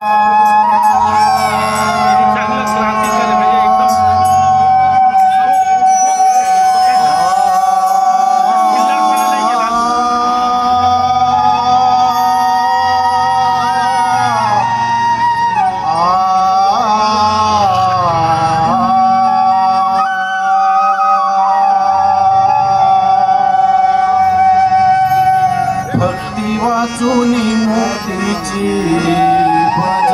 you वाचून मोतीची भज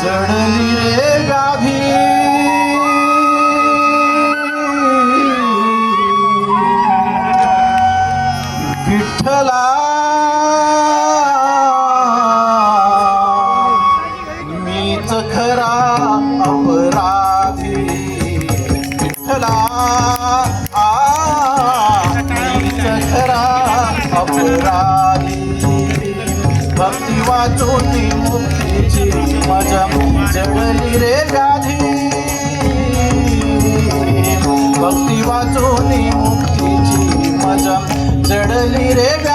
चढली रे गाधी विठ्ठला. मीच खरा अपराधी. विठ्ठला. अपराधी भक्ती वाचून मुक्तीची. मजा जगली रे गाधी भक्ती वाचून मुक्तीची मजा. जडली रे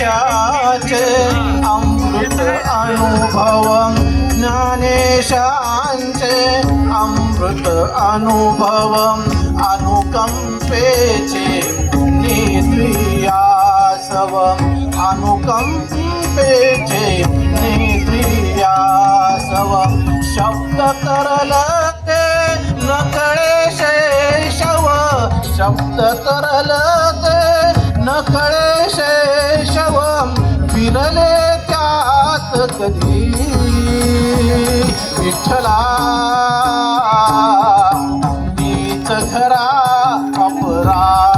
ज्ञानेशाचे अमृत अनुभव. ज्ञानेशांचे अमृत अनुभव. अनुकंपेचे नेत्रियासव. अनुकंपेचे नेत्रियासव. शब्द तरलते नकळे शैशव शब्द तर नकळे फिरले त्यात कधी? विठ्ठला तीच खरा अपरा